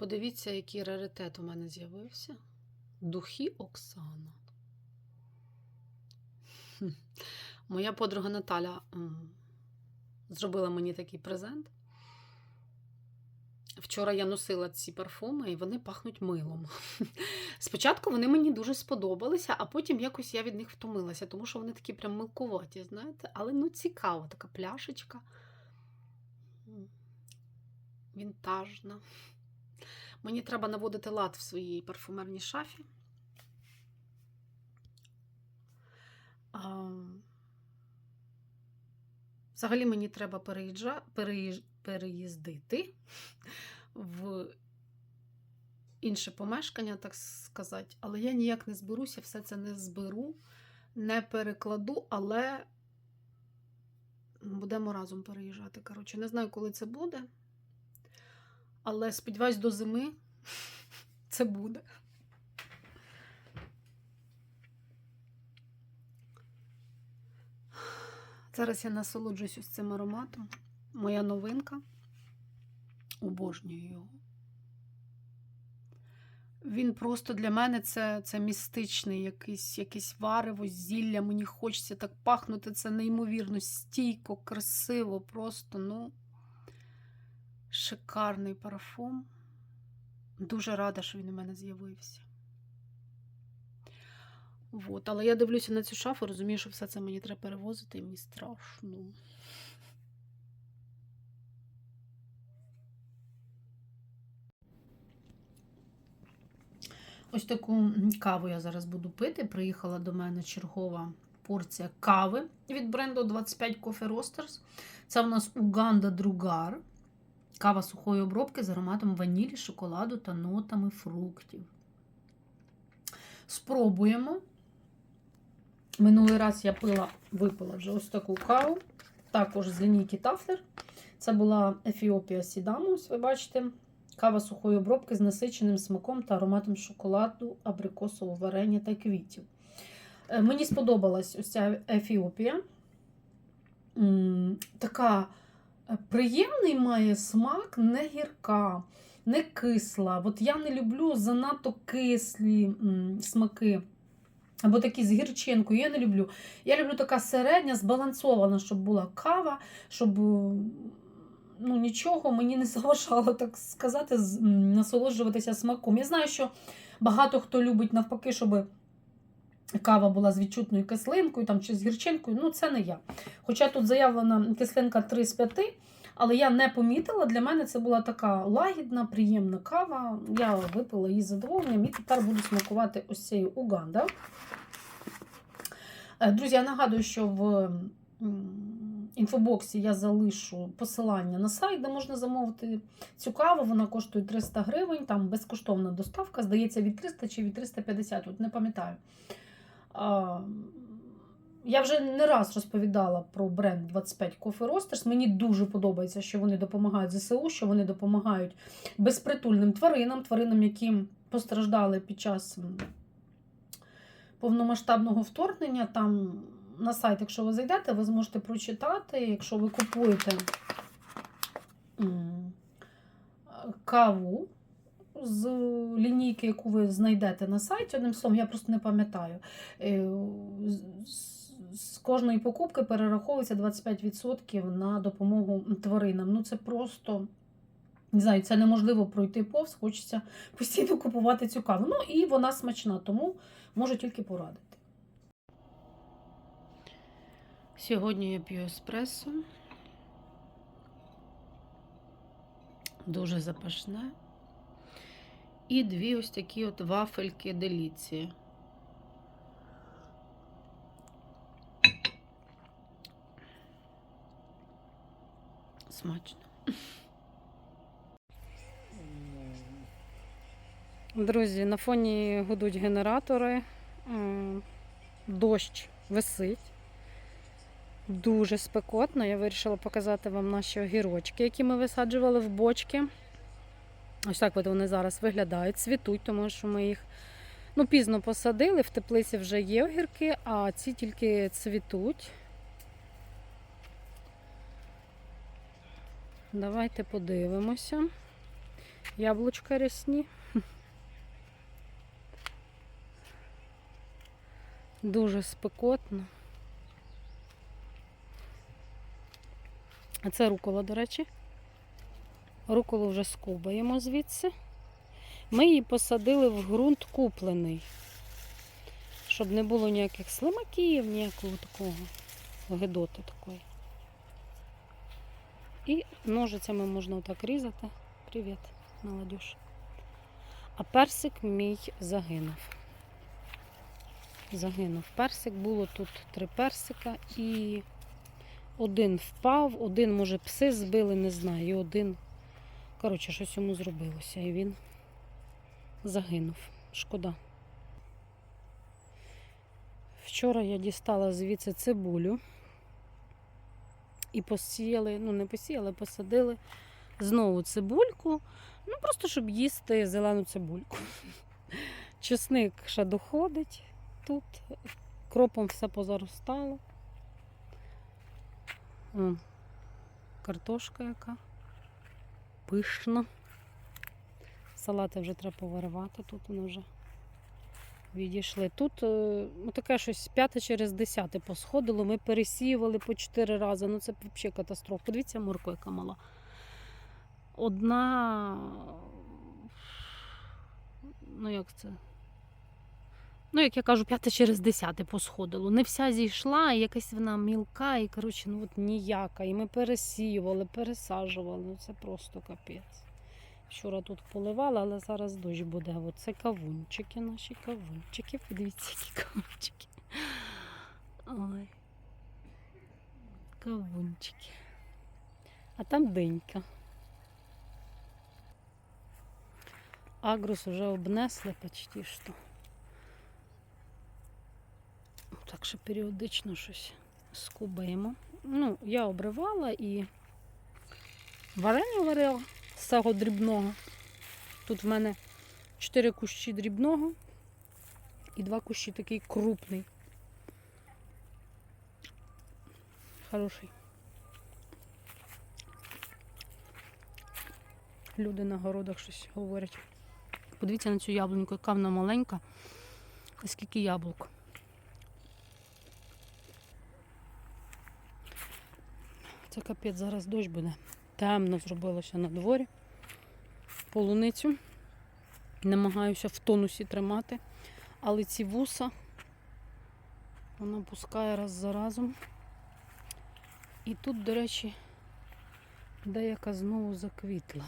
Подивіться, який раритет у мене з'явився. Духи Оксана. Моя подруга Наталя зробила мені такий презент. Вчора я носила ці парфуми, і вони пахнуть милом. Спочатку вони мені дуже сподобалися, а потім якось я від них втомилася, тому що вони такі прям милкуваті, знаєте, але ну цікаво, така пляшечка. Вінтажна. Мені треба наводити лад в своїй парфумерній шафі. Взагалі мені треба переїжджа... переїж... переїздити в інше помешкання, так сказати. Але я ніяк не зберуся, все це не зберу, не перекладу, але будемо разом переїжджати. Коротше, не знаю, коли це буде. Але сподіваюсь, до зими це буде. Зараз я насолоджуюсь ось цим ароматом. Моя новинка. Обожнюю його. Він просто для мене це, це містичний якийсь, якийсь варево, зілля. Мені хочеться так пахнути. Це неймовірно стійко, красиво, просто, ну, шикарний парфум. Дуже рада, що він у мене з'явився. Вот. Але я дивлюся на цю шафу, розумію, що все це мені треба перевозити, і мені страшно. Ось таку каву я зараз буду пити. Приїхала до мене чергова порція кави від бренду 25 Coffee Roasters. Це у нас Уганда Другар. Кава сухої обробки з ароматом ванілі, шоколаду та нотами фруктів. Спробуємо. Минулий раз я пила, випила вже ось таку каву. Також з лінійки Тафлер. Це була Ефіопія Сідамус, ви бачите. Кава сухої обробки з насиченим смаком та ароматом шоколаду, абрикосового варення та квітів. Е, Мені сподобалась ось ця Ефіопія. Така приємний має смак, не гірка, не кисла. От я не люблю занадто кислі смаки. Або такі з гірчинкою, я не люблю. Я люблю така середня, збалансована, щоб була кава, щоб е, ну, нічого мені не заважало, так сказати, насолоджуватися смаком. Я знаю, що багато хто любить навпаки, щоб кава була з відчутною кислинкою там, чи з гірчинкою. Ну, це не я. Хоча тут заявлена кислинка 3 з 5, але я не помітила. Для мене це була така лагідна, приємна кава. Я випила її задоволенням і тепер буду смакувати ось цією Уганда. Е, Друзі, я нагадую, що в інфобоксі я залишу посилання на сайт, де можна замовити цю каву. Вона коштує 300 гривень, там безкоштовна доставка, здається, від 300 чи від 350, от не пам'ятаю. Я вже не раз розповідала про бренд 25 Coffee Roasters. Мені дуже подобається, що вони допомагають ЗСУ, що вони допомагають безпритульним тваринам, тваринам, які постраждали під час повномасштабного вторгнення. Там на сайт, якщо ви зайдете, ви зможете прочитати, якщо ви купуєте каву з лінійки, яку ви знайдете на сайті, одним словом, я просто не пам'ятаю. Е, з- З кожної покупки перераховується 25% на допомогу тваринам. Ну це просто. Не знаю, це неможливо пройти повз, хочеться постійно купувати цю каву. Ну і вона смачна, тому можу тільки порадити. Сьогодні я п'ю еспресо. Дуже запашне. І дві ось такі от вафельки деліції. Смачно. Друзі, на фоні гудуть генератори. Дощ висить. Дуже спекотно. Я вирішила показати вам наші огірочки, які ми висаджували в бочки. Ось так от вони зараз виглядають, цвітуть, тому що ми їх ну, пізно посадили. В теплиці вже є огірки, а ці тільки цвітуть. Давайте подивимося, яблучка рясні. Дуже спекотно. А це рукола, до речі. Руколу вже скубаємо звідси. Ми її посадили в ґрунт куплений, щоб не було ніяких слимаків, ніякого такого гидоти такої. І ножицями можна отак різати. Привіт, молодіж. А персик мій загинув. Загинув персик. Було тут три персика і один впав, один, може, пси збили, не знаю. І один, коротше, щось йому зробилося. І він загинув. Шкода. Вчора я дістала звідси цибулю і посіяли, ну не посіяли, посадили знову цибульку. Ну, просто щоб їсти зелену цибульку. Чесник ще доходить тут, кропом все позаростало. О, картошка яка пишна. Салати вже треба повиривати, тут вони вже відійшли. Тут е, ну, таке щось п'яте через десяте посходило. Ми пересіювали по чотири рази. Ну це взагалі катастрофа. Подивіться, морква, яка мала. Одна. Ну, як це? Ну, як я кажу, п'яте через десяте посходило. Не вся зійшла, і якась вона мілка, і коротше, ну от ніяка. І ми пересіювали, пересаджували. Ну це просто капець. Вчора тут поливала, але зараз дощ буде. Оце кавунчики, наші кавунчики. Подивіться, які кавунчики. Ой. Кавунчики. А там динька. Агрус вже обнесли почти що. Так що періодично щось скубаємо. Ну, я обривала і варення варила з цього дрібного. Тут в мене 4 кущі дрібного і 2 кущі такий крупний. Хороший. Люди на городах щось говорять. Подивіться на цю яблуньку, яка вона маленька. Скільки яблук. Це капець, зараз дощ буде. Темно зробилося на дворі. Полуницю. Намагаюся в тонусі тримати. Але ці вуса вона пускає раз за разом. І тут, до речі, деяка знову заквітла.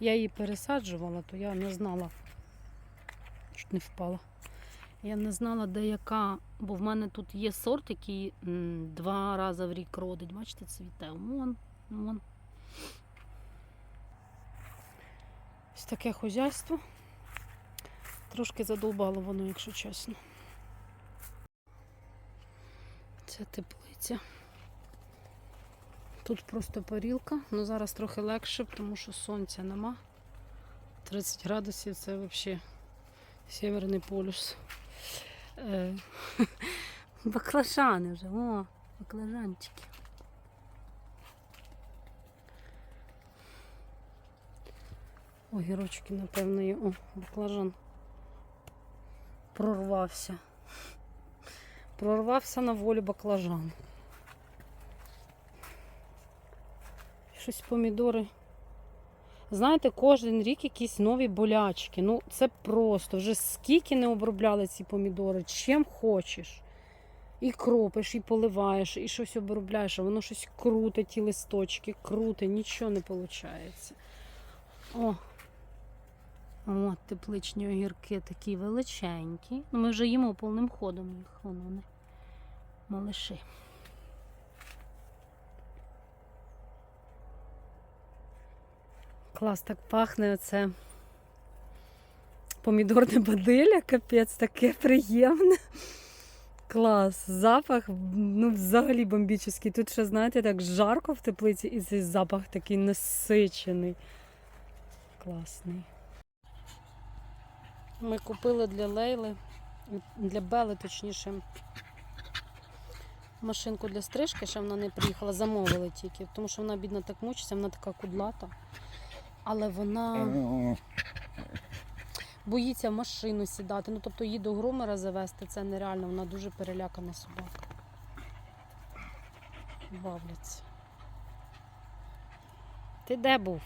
Я її пересаджувала, то я не знала, чуть не впала. Я не знала, де яка, бо в мене тут є сорт, який два рази в рік родить. Бачите, цвіте. Вон, вон. Ось таке хозяйство. Трошки задовбало воно, якщо чесно. Це теплиця. Тут просто парілка, але зараз трохи легше, тому що сонця нема. 30 градусів це взагалі Северний полюс. Е, Баклажани вже, о, баклажанчики. Огірочки, напевно, є. О, баклажан прорвався. Прорвався на волю баклажан. Щось помідори. Знаєте, кожен рік якісь нові болячки. Ну, це просто. Вже скільки не обробляли ці помідори, чим хочеш. І кропиш, і поливаєш, і щось обробляєш, а воно щось круте, ті листочки, круте, нічого не виходить. О! От тепличні огірки такі величенькі. Ну, Ми вже їмо повним ходом їх, воно вони малиші. Клас так пахне оце. Помідорне бадилля, капець, таке приємне. Клас. Запах ну, взагалі бомбічний. Тут ще, знаєте, так жарко в теплиці, і цей запах такий насичений. Класний. Ми купили для Лейли, для Бели, точніше, машинку для стрижки, ще вона не приїхала, замовили тільки, тому що вона, бідна, так мучиться, вона така кудлата. Але вона боїться в машину сідати. Ну, тобто її до грумера завести це нереально, вона дуже перелякана собака. Бавляться. Ти де був?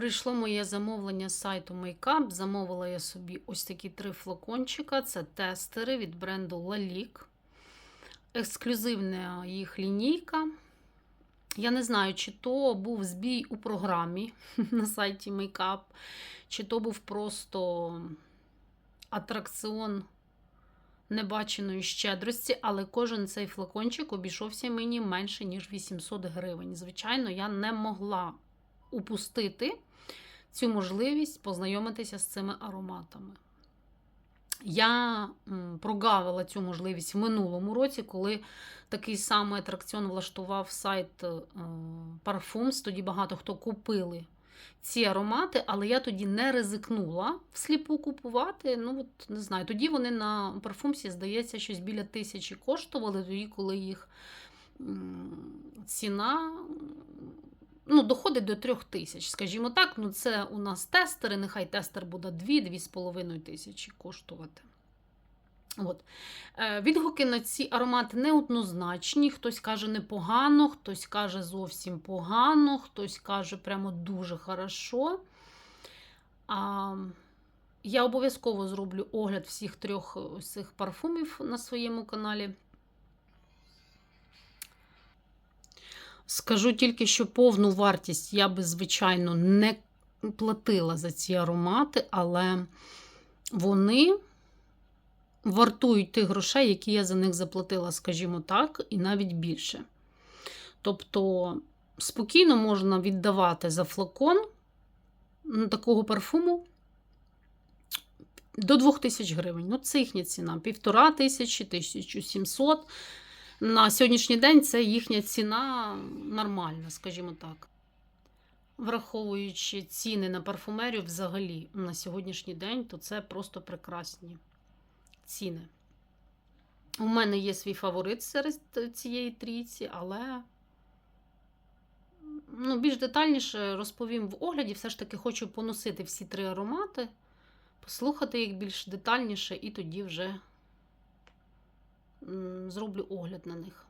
Прийшло моє замовлення з сайту Makeup. Замовила я собі ось такі три флакончика. Це тестери від бренду Lalique. Ексклюзивна їх лінійка. Я не знаю, чи то був збій у програмі на сайті Makeup, чи то був просто атракціон небаченої щедрості, але кожен цей флакончик обійшовся мені менше, ніж 800 гривень. Звичайно, я не могла упустити цю можливість познайомитися з цими ароматами. Я прогавила цю можливість в минулому році, коли такий самий атракціон влаштував сайт е, Parfums. Тоді багато хто купили ці аромати, але я тоді не ризикнула всліпу купувати. Ну, от не знаю. Тоді вони на парфумсі, здається, щось біля тисячі коштували, тоді, коли їх ціна ну, доходить до трьох тисяч. Скажімо так, ну це у нас тестери, нехай тестер буде 2-2,5 тисячі коштувати. От. Е, Відгуки на ці аромати неоднозначні. Хтось каже непогано, хтось каже зовсім погано, хтось каже прямо дуже хорошо. А, я обов'язково зроблю огляд всіх трьох цих парфумів на своєму каналі. Скажу тільки, що повну вартість я би, звичайно, не платила за ці аромати, але вони вартують тих грошей, які я за них заплатила, скажімо так, і навіть більше. Тобто, спокійно можна віддавати за флакон такого парфуму до 2000 гривень. Ну, це їхня ціна. Півтора тисячі, 1700. На сьогоднішній день це їхня ціна нормальна, скажімо так. Враховуючи ціни на парфумерію взагалі на сьогоднішній день, то це просто прекрасні ціни. У мене є свій фаворит серед цієї трійці, але ну, більш детальніше розповім в огляді. Все ж таки хочу поносити всі три аромати, послухати їх більш детальніше, і тоді вже зроблю огляд на них.